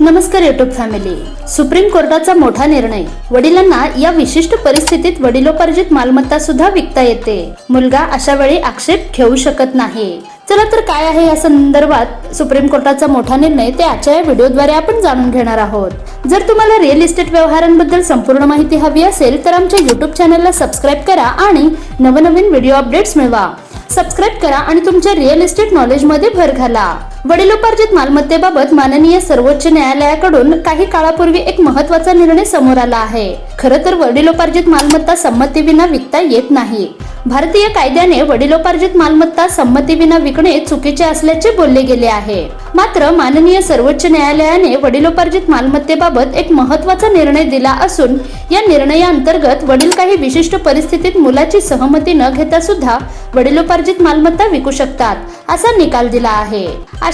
नमस्कार YouTube family supreme कोर्टाचा मोठा निर्णय. वडिलांना या विशिष्ट परिस्थितीत वडिलोपार्जित मालमत्ता सुद्धा विकता येते. मुलगा अशा वेळी आक्षेप घेऊ शकत नाही. चला तर काय आहे या संदर्भात सुप्रीम कोर्टाचा मोठा निर्णय ते आजच्या या व्हिडिओद्वारे आपण जाणून घेणार आहोत. जर तुम्हाला रिअल इस्टेट व्यवहारांबद्दल संपूर्ण माहिती हवी असेल तर आमच्या युट्यूब चॅनलला सबस्क्राईब करा आणि नवनवीन व्हिडिओ अपडेट्स मिळवा. सबस्क्राईब करा आणि तुमच्या रिअल इस्टेट नॉलेजमध्ये भर घाला. वडिलोपार्जित मालमत्तेबाबत माननीय सर्वोच्च न्यायालयाकडून काही काळापूर्वी एक महत्त्वाचा निर्णय समोर आला आहे. खरं तर वडिलोपार्जित मालमत्ता संमतीविना विकता येत नाही. भारतीय कायद्याने वडिलोपार्जित मालमत्ता संमतीविना विकणे चुकीचे असल्याचे बोलले गेले आहे. मात्र माननीय सर्वोच्च न्यायालयाने वडिलोपार्जित मालमत्तेबाबत एक महत्त्वाचा निर्णय दिला असून या निर्णयाअंतर्गत वडील काही विशिष्ट परिस्थितीत मुलाची सहमती न घेता सुद्धा वडिलोपार्जित मालमत्ता विकू शकतात असा निकाल दिला आहे.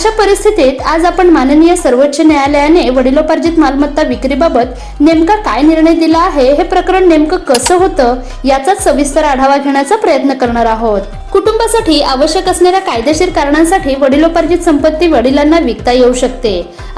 अशा परिस्थितीत आज आपण माननीय सर्वोच्च न्यायालयाने वडिलोपार्जित मालमत्ता विक्रीबाबत नेमका काय निर्णय दिला आहे हे प्रकरण नेमकं कसं होतं याचा सविस्तर आढावा घेण्याचा प्रयत्न करणार आहोत. कुटुंबासाठी आवश्यक असणाऱ्या कायदेशीर कारणांसाठी वडिलोपार्जित संपत्ती वडिलांना विकता येऊ शकते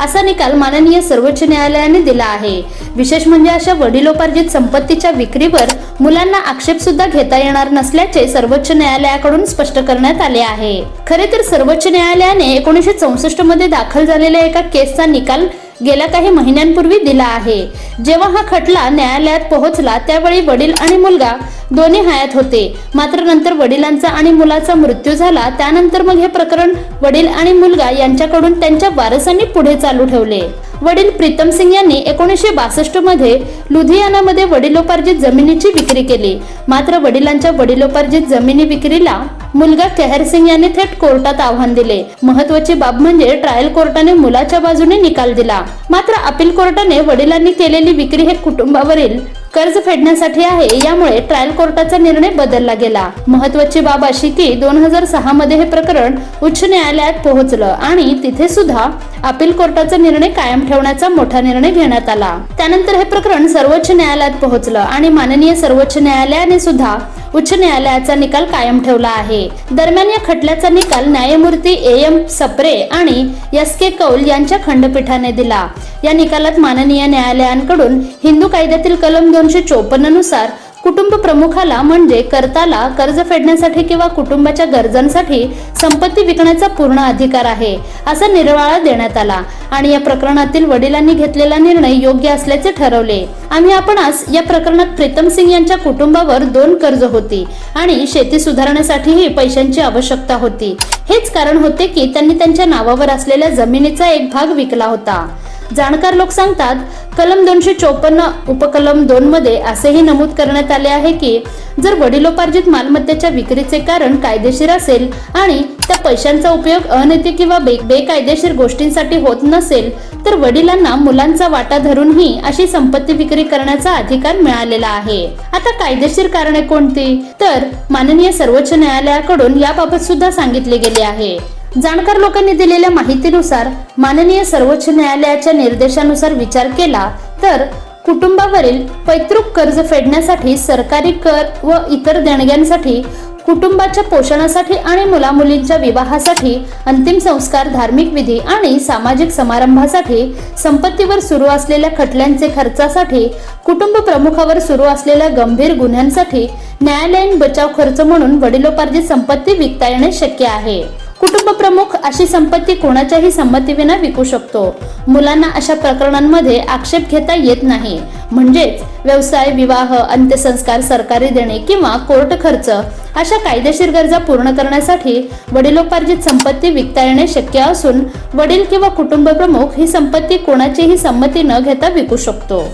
असा निकाल माननीय सर्वोच्च न्यायालयाने दिला आहे. विशेष म्हणजे अशा वडिलोपार्जित संपत्तीच्या विक्रीवर मुलांना आक्षेप सुद्धा घेता येणार नसल्याचे सर्वोच्च न्यायालयाकडून स्पष्ट करण्यात आले आहे. खरे तर सर्वोच्च न्यायालयाने एकोणीसशे चौसष्टमध्ये दाखल झालेल्या एका केसचा निकाल गेल्या काही महिन्यांपूर्वी दिला आहे. जेव्हा हा खटला न्यायालयात पोहोचला त्यावेळी वडील आणि मुलगा दोन्ही हयात होते. मात्र नंतर वडिलांचा आणि मुलाचा मृत्यू झाला. त्यानंतर मग हे प्रकरण वडील आणि मुलगा यांच्याकडून त्यांच्या वारसांनी पुढे चालू ठेवले. वडील प्रीतम सिंग यांनी एकोणीसशे बासष्टमध्ये लुधियानामध्ये वडिलोपार्जित जमिनीची विक्री केली. मात्र वडिलांच्या वडिलोपार्जित जमिनी विक्रीला मुलगा कहर सिंग यांनी थेट कोर्टात आव्हान दिले. महत्वाची बाब म्हणजे ट्रायल कोर्टाने मुलाच्या बाजूने निकाल दिला. मात्र अपील कोर्टाने वडिलांनी केलेली विक्री हे कुटुंबावरील कर्ज फेडण्यासाठी आहे यामुळे ट्रायल कोर्टाचा निर्णय बदलला गेला. महत्वाची बाब अशी की दोन हजार सहा मध्ये हे प्रकरण उच्च न्यायालयात पोहोचलं आणि तिथे सुद्धा अपील कोर्टाचा निर्णय कायम ठेवण्याचा मोठा निर्णय घेण्यात आला. त्यानंतर हे प्रकरण सर्वोच्च न्यायालयात पोहोचलं आणि माननीय सर्वोच्च न्यायालयाने सुद्धा उच्च न्यायालयाचा निकाल कायम ठेवला आहे. दरम्यान या खटल्याचा निकाल न्यायमूर्ती ए. एम. सप्रे आणि एस. के. कौल यांच्या खंडपीठाने दिला. या निकालात माननीय न्यायालयांकडून हिंदू कायद्यातील कलम दोनशे चोपन्ननुसार कुटुंब प्रमुखाला म्हणजे कर्ताला कर्ज फेडण्यासाठी किंवा कुटुंबाच्या गरजांसाठी संपत्ती विकण्याचा पूर्ण अधिकार आहे असा निर्वाळा देण्यात आला. आणि या प्रकरणातील वडिलांनी घेतलेला निर्णय योग्य असल्याचे ठरवले. आम्ही आपणास या प्रकरणात प्रीतम सिंग यांच्या कुटुंबावर दोन कर्ज होती आणि शेती सुधारण्यासाठीही पैशांची आवश्यकता होती. हेच कारण होते की त्यांनी त्यांच्या नावावर असलेल्या जमिनीचा एक भाग विकला होता. जाणकार लोक सांगतात कलम दोनशे चोपन्न उपकलम दोन मध्ये असेही नमूद करण्यात आले आहे की जर वडिलोपार्जित मालमत्तेच्या विक्रीचे कारण कायदेशीर असेल आणि त्या पैशांचा उपयोग अनैतिक किंवा बे बेकायदेशीर गोष्टींसाठी होत नसेल तर वडिलांना मुलांचा वाटा धरूनही अशी संपत्ती विक्री करण्याचा अधिकार मिळालेला आहे. आता कायदेशीर कारणे कोणती? तर माननीय सर्वोच्च न्यायालयाकडून याबाबत सुद्धा सांगितले गेले आहे. जाणकार लोकांनी दिलेल्या माहितीनुसार माननीय सर्वोच्च न्यायालयाच्या निर्देशानुसार विचार केला तर कुटुंबावरील पैतृक कर्ज फेडण्यासाठी सरकारी कर व इतर देणग्यांसाठी कुटुंबाच्या पोषणासाठी आणि मुलामुलींच्या विवाहासाठी अंतिम संस्कार धार्मिक विधी आणि सामाजिक समारंभासाठी संपत्तीवर सुरू असलेल्या खटल्यांचे खर्चासाठी कुटुंब प्रमुखावर सुरू असलेल्या गंभीर गुन्ह्यांसाठी न्यायालयीन बचाव खर्च म्हणून वडिलोपार्जित संपत्ती विकता येणे शक्य आहे. कुटुंब प्रमुख अशी संपत्ती कोणाच्याही संमतीविना विकू शकतो. मुलांना अशा प्रकरणांमध्ये आक्षेप घेता येत नाही. म्हणजेच व्यवसाय विवाह अंत्यसंस्कार सरकारी देणे किंवा कोर्ट खर्च अशा कायदेशीर गरजा पूर्ण करण्यासाठी वडिलोपार्जित संपत्ती विकता येणे शक्य असून वडील किंवा कुटुंब प्रमुख ही संपत्ती कोणाचीही संमती न घेता विकू शकतो.